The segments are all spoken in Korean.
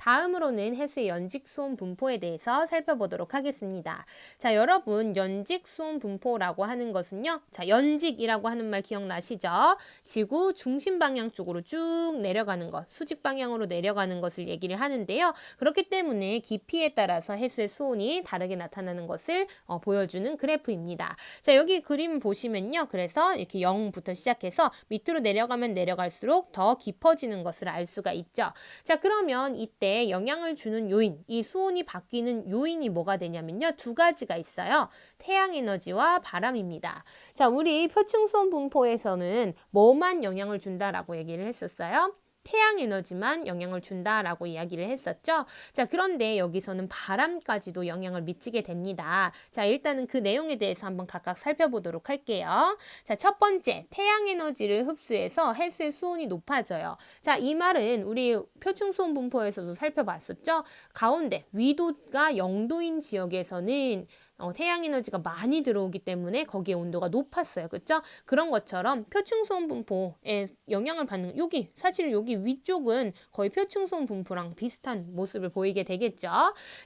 다음으로는 해수의 연직 수온 분포에 대해서 살펴보도록 하겠습니다. 자, 여러분 연직 수온 분포라고 하는 것은요. 자, 연직이라고 하는 말 기억나시죠? 지구 중심 방향 쪽으로 쭉 내려가는 것, 수직 방향으로 내려가는 것을 얘기를 하는데요. 그렇기 때문에 깊이에 따라서 해수의 수온이 다르게 나타나는 것을 어, 보여주는 그래프입니다. 자, 여기 그림 보시면요. 그래서 이렇게 0부터 시작해서 밑으로 내려가면 내려갈수록 더 깊어지는 것을 알 수가 있죠. 자, 그러면 이때 영향을 주는 요인, 이 수온이 바뀌는 요인이 뭐가 되냐면요. 두 가지가 있어요. 태양 에너지와 바람입니다. 자, 우리 표층 수온 분포에서는 뭐만 영향을 준다라고 얘기를 했었어요. 태양 에너지만 영향을 준다라고 이야기를 했었죠. 자, 그런데 여기서는 바람까지도 영향을 미치게 됩니다. 자, 일단은 그 내용에 대해서 한번 각각 살펴보도록 할게요. 자, 첫 번째, 태양 에너지를 흡수해서 해수의 수온이 높아져요. 자, 이 말은 우리 표층 수온 분포에서도 살펴봤었죠. 가운데 위도가 0도인 지역에서는 어, 태양 에너지가 많이 들어오기 때문에 거기에 온도가 높았어요. 그렇죠? 그런 것처럼 표층소음 분포에 영향을 받는 여기 사실 여기 위쪽은 거의 표층소음 분포랑 비슷한 모습을 보이게 되겠죠.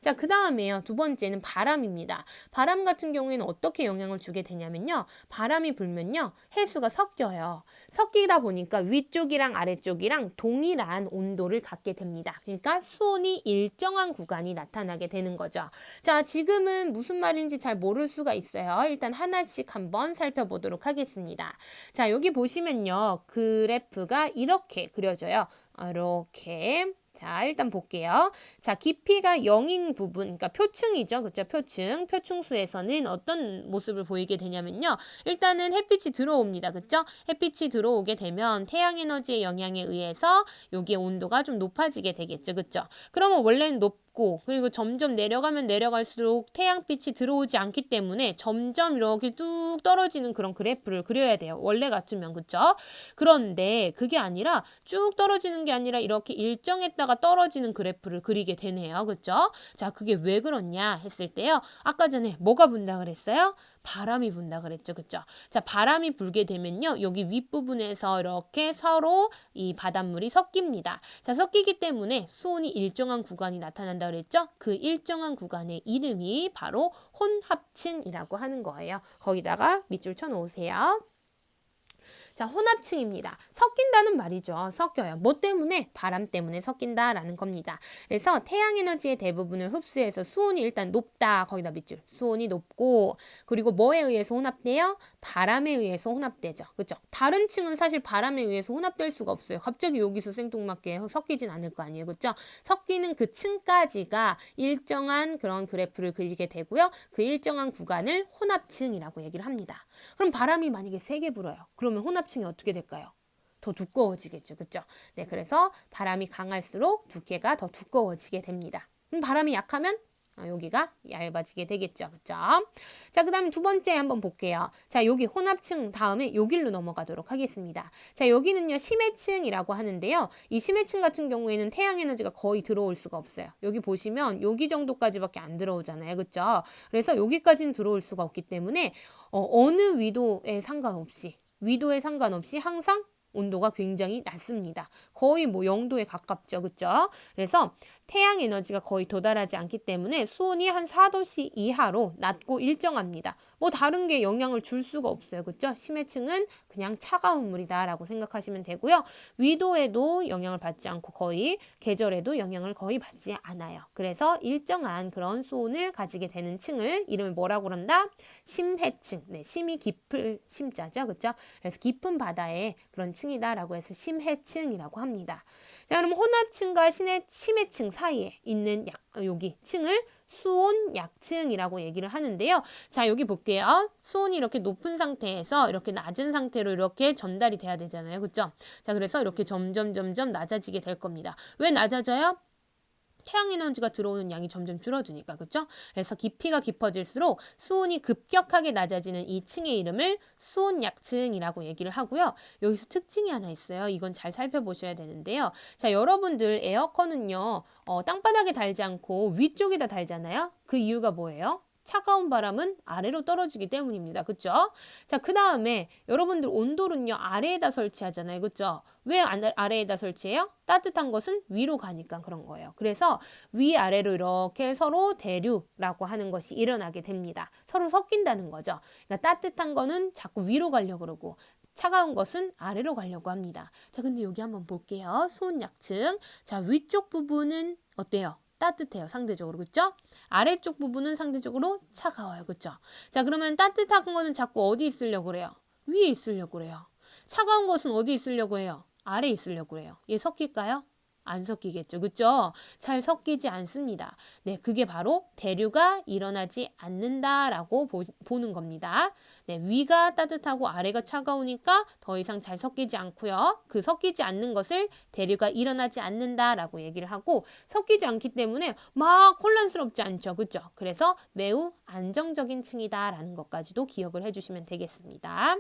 자, 그다음에요. 두 번째는 바람입니다. 바람 같은 경우에는 어떻게 영향을 주게 되냐면요. 바람이 불면요. 해수가 섞여요. 섞이다 보니까 위쪽이랑 아래쪽이랑 동일한 온도를 갖게 됩니다. 그러니까 수온이 일정한 구간이 나타나게 되는 거죠. 자, 지금은 무슨 말인지 뜻인지 잘 모를 수가 있어요. 일단 하나씩 한번 살펴보도록 하겠습니다. 자, 여기 보시면요. 그래프가 이렇게 그려져요. 이렇게. 자, 일단 볼게요. 자, 깊이가 0인 부분, 그러니까 표층이죠. 그죠? 표층. 표층수에서는 어떤 모습을 보이게 되냐면요. 일단은 햇빛이 들어옵니다. 그죠? 햇빛이 들어오게 되면 태양 에너지의 영향에 의해서 여기에 온도가 좀 높아지게 되겠죠. 그죠? 그러면 원래는 높 높고 그리고 점점 내려가면 내려갈수록 태양빛이 들어오지 않기 때문에 점점 이렇게 뚝 떨어지는 그런 그래프를 그려야 돼요. 원래 같으면 그쵸? 그런데 그게 아니라 쭉 떨어지는 게 아니라 이렇게 일정했다가 떨어지는 그래프를 그리게 되네요. 그쵸? 자, 그게 왜 그렇냐 했을 때요. 아까 전에 뭐가 분다 그랬어요? 바람이 분다 그랬죠. 그죠? 자, 바람이 불게 되면요. 여기 윗부분에서 이렇게 서로 이 바닷물이 섞입니다. 자, 섞이기 때문에 수온이 일정한 구간이 나타난다 그랬죠? 그 일정한 구간의 이름이 바로 혼합층이라고 하는 거예요. 거기다가 밑줄 쳐 놓으세요. 자, 혼합층입니다. 섞인다는 말이죠. 섞여요. 뭐 때문에? 바람 때문에 섞인다라는 겁니다. 그래서 태양 에너지의 대부분을 흡수해서 수온이 일단 높다. 거기다 밑줄. 수온이 높고 그리고 뭐에 의해서 혼합돼요? 바람에 의해서 혼합되죠. 그렇죠? 다른 층은 사실 바람에 의해서 혼합될 수가 없어요. 갑자기 여기서 생뚱맞게 섞이진 않을 거 아니에요. 그렇죠? 섞이는 그 층까지가 일정한 그런 그래프를 그리게 되고요. 그 일정한 구간을 혼합층이라고 얘기를 합니다. 그럼 바람이 만약에 세게 불어요. 그러면 혼합층이 어떻게 될까요? 더 두꺼워지겠죠. 그죠? 네, 그래서 바람이 강할수록 두께가 더 두꺼워지게 됩니다. 바람이 약하면 아, 여기가 얇아지게 되겠죠. 그죠? 자, 그 다음에 두 번째 한번 볼게요. 자, 여기 혼합층 다음에 여길로 넘어가도록 하겠습니다. 자, 여기는요, 심해층이라고 하는데요. 이 심해층 같은 경우에는 태양 에너지가 거의 들어올 수가 없어요. 여기 보시면 여기 정도까지밖에 안 들어오잖아요. 그죠? 그래서 여기까지는 들어올 수가 없기 때문에 어, 어느 위도에 상관없이 위도에 상관없이 항상 온도가 굉장히 낮습니다. 거의 뭐 0도에 가깝죠. 그쵸? 그래서 태양 에너지가 거의 도달하지 않기 때문에 수온이 한 4도씨 이하로 낮고 일정합니다. 뭐 다른 게 영향을 줄 수가 없어요. 그죠? 심해층은 그냥 차가운 물이다라고 생각하시면 되고요. 위도에도 영향을 받지 않고 거의 계절에도 영향을 거의 받지 않아요. 그래서 일정한 그런 수온을 가지게 되는 층을 이름을 뭐라고 그런다? 심해층. 네, 심이 깊을 심자죠. 그죠? 그래서 깊은 바다에 그런 층 이다라고 해서 심해층이라고 합니다. 자, 그럼 혼합층과 심해, 심해층 사이에 있는 약, 여기 층을 수온 약층이라고 얘기를 하는데요. 자, 여기 볼게요. 수온이 이렇게 높은 상태에서 이렇게 낮은 상태로 이렇게 전달이 돼야 되잖아요. 그죠? 자, 그래서 이렇게 점점 점점 낮아지게 될 겁니다. 왜 낮아져요? 태양 에너지가 들어오는 양이 점점 줄어드니까 그렇죠? 그래서 깊이가 깊어질수록 수온이 급격하게 낮아지는 이 층의 이름을 수온 약층이라고 얘기를 하고요. 여기서 특징이 하나 있어요. 이건 잘 살펴보셔야 되는데요. 자, 여러분들 에어컨은요. 어, 땅바닥에 달지 않고 위쪽에다 달잖아요. 그 이유가 뭐예요? 차가운 바람은 아래로 떨어지기 때문입니다. 그쵸? 자, 그 다음에 여러분들 온돌은요, 아래에다 설치하잖아요. 그쵸? 왜 아래에다 설치해요? 따뜻한 것은 위로 가니까 그런 거예요. 그래서 위아래로 이렇게 서로 대류라고 하는 것이 일어나게 됩니다. 서로 섞인다는 거죠. 그러니까 따뜻한 거는 자꾸 위로 가려고 그러고 차가운 것은 아래로 가려고 합니다. 자, 근데 여기 한번 볼게요. 수온 약층. 자, 위쪽 부분은 어때요? 따뜻해요. 상대적으로. 그쵸? 아래쪽 부분은 상대적으로 차가워요. 그쵸? 자, 그러면 따뜻한 거는 자꾸 어디 있으려고 그래요? 위에 있으려고 그래요. 차가운 것은 어디 있으려고 해요? 아래 있으려고 해요. 얘 섞일까요? 안 섞이겠죠. 그쵸? 잘 섞이지 않습니다. 네, 그게 바로 대류가 일어나지 않는다라고 보, 보는 겁니다. 네, 위가 따뜻하고 아래가 차가우니까 더 이상 잘 섞이지 않고요. 그 섞이지 않는 것을 대류가 일어나지 않는다라고 얘기를 하고 섞이지 않기 때문에 막 혼란스럽지 않죠. 그죠? 그래서 매우 안정적인 층이다라는 것까지도 기억을 해주시면 되겠습니다.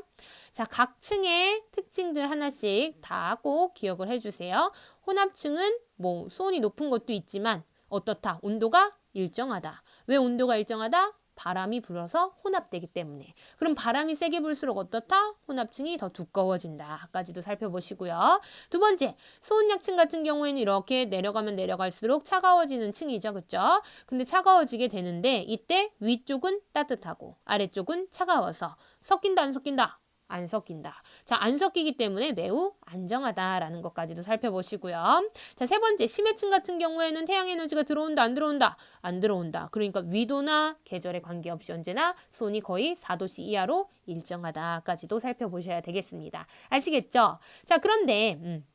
자, 각 층의 특징들 하나씩 다 꼭 기억을 해주세요. 혼합층은 뭐 수온이 높은 것도 있지만 어떻다? 온도가 일정하다. 왜 온도가 일정하다? 바람이 불어서 혼합되기 때문에. 그럼 바람이 세게 불수록 어떻다? 혼합층이 더 두꺼워진다.까지도 살펴보시고요. 두 번째, 소온약층 같은 경우에는 이렇게 내려가면 내려갈수록 차가워지는 층이죠. 그쵸? 근데 차가워지게 되는데 이때 위쪽은 따뜻하고 아래쪽은 차가워서 섞인다 안 섞인다? 안 섞인다. 자, 안 섞이기 때문에 매우 안정하다라는 것까지도 살펴보시고요. 자, 세 번째, 심해층 같은 경우에는 태양 에너지가 들어온다, 안 들어온다? 안 들어온다. 그러니까 위도나 계절에 관계없이 언제나 손이 거의 4도씨 이하로 일정하다까지도 살펴보셔야 되겠습니다. 아시겠죠? 자, 그런데, 음,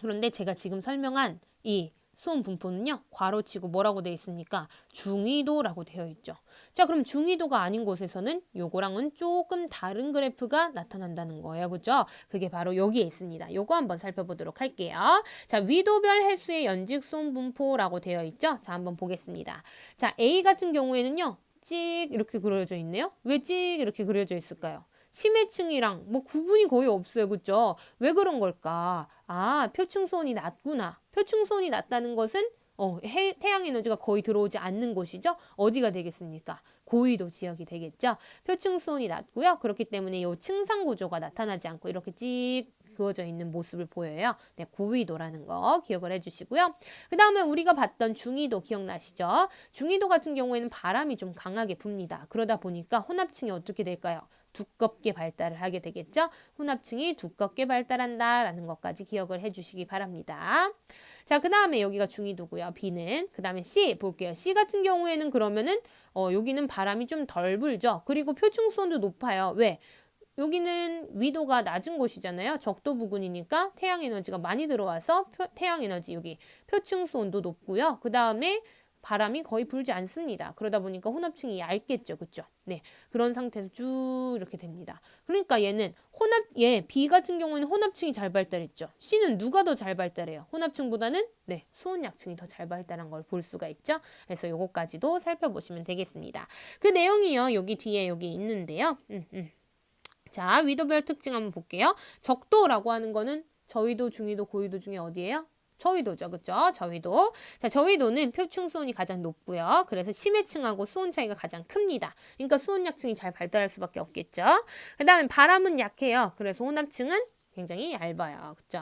그런데 제가 지금 설명한 이 수온 분포는요, 괄호 치고 뭐라고 되어 있습니까? 중위도라고 되어 있죠. 자, 그럼 중위도가 아닌 곳에서는 요거랑은 조금 다른 그래프가 나타난다는 거예요. 그죠? 그게 바로 여기에 있습니다. 요거 한번 살펴보도록 할게요. 자, 위도별 해수의 연직 수온 분포라고 되어 있죠? 자, 한번 보겠습니다. 자, A 같은 경우에는요, 찍 이렇게 그려져 있네요. 왜 찍 이렇게 그려져 있을까요? 심해층이랑 뭐 구분이 거의 없어요. 그죠? 왜 그런 걸까? 아, 표층 수온이 낮구나. 표층 수온이 낮다는 것은 어, 해, 태양 에너지가 거의 들어오지 않는 곳이죠. 어디가 되겠습니까? 고위도 지역이 되겠죠. 표층 수온이 낮고요. 그렇기 때문에 이 층상 구조가 나타나지 않고 이렇게 찍 그어져 있는 모습을 보여요. 네, 고위도라는 거 기억을 해주시고요. 그 다음에 우리가 봤던 중위도 기억나시죠? 중위도 같은 경우에는 바람이 좀 강하게 붑니다. 그러다 보니까 혼합층이 어떻게 될까요? 두껍게 발달을 하게 되겠죠. 혼합층이 두껍게 발달한다라는 것까지 기억을 해주시기 바랍니다. 자, 그 다음에 여기가 중위도고요. B는 그 다음에 C 볼게요. C 같은 경우에는 그러면은 어, 여기는 바람이 좀 덜 불죠. 그리고 표층 수온도 높아요. 왜? 여기는 위도가 낮은 곳이잖아요. 적도 부근이니까 태양 에너지가 많이 들어와서 표, 태양 에너지 여기 표층 수 온도 높고요. 그 다음에 바람이 거의 불지 않습니다. 그러다 보니까 혼합층이 얇겠죠. 그쵸? 네. 그런 상태에서 쭉 이렇게 됩니다. 그러니까 얘는 혼합, 얘, B 같은 경우에는 혼합층이 잘 발달했죠. C는 누가 더 잘 발달해요? 혼합층보다는 네, 수온약층이 더 잘 발달한 걸 볼 수가 있죠. 그래서 요거까지도 살펴보시면 되겠습니다. 그 내용이요. 여기 뒤에 여기 있는데요. 음, 음. 자, 위도별 특징 한번 볼게요. 적도라고 하는 거는 저위도, 중위도, 고위도 중에 어디예요? 저위도죠. 그쵸? 저위도. 자, 저위도는 표층 수온이 가장 높고요. 그래서 심해층하고 수온 차이가 가장 큽니다. 그러니까 수온 약층이 잘 발달할 수밖에 없겠죠. 그 다음에 바람은 약해요. 그래서 혼합층은 굉장히 얇아요. 그쵸?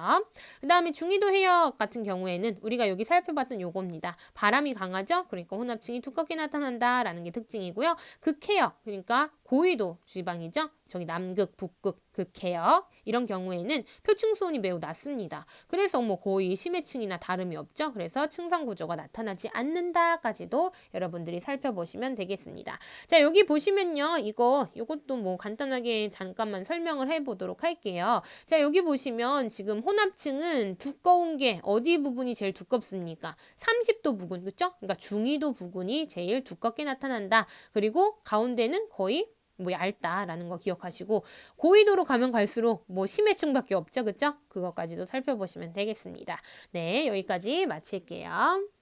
그 다음에 중위도 해역 같은 경우에는 우리가 여기 살펴봤던 요겁니다. 바람이 강하죠? 그러니까 혼합층이 두껍게 나타난다라는 게 특징이고요. 극해역, 그러니까 고위도 지방이죠? 저기 남극, 북극, 극해역 이런 경우에는 표층 수온이 매우 낮습니다. 그래서 뭐 거의 심해층이나 다름이 없죠. 그래서 층상 구조가 나타나지 않는다까지도 여러분들이 살펴보시면 되겠습니다. 자 여기 보시면요, 이거 이것도 뭐 간단하게 잠깐만 설명을 해보도록 할게요. 자 여기 보시면 지금 혼합층은 두꺼운 게 어디 부분이 제일 두껍습니까? 30도 부근 그렇죠? 그러니까 중위도 부근이 제일 두껍게 나타난다. 그리고 가운데는 거의 뭐 얇다라는 거 기억하시고 고위도로 가면 갈수록 뭐 심해층밖에 없죠. 그죠? 그것까지도 살펴보시면 되겠습니다. 네, 여기까지 마칠게요.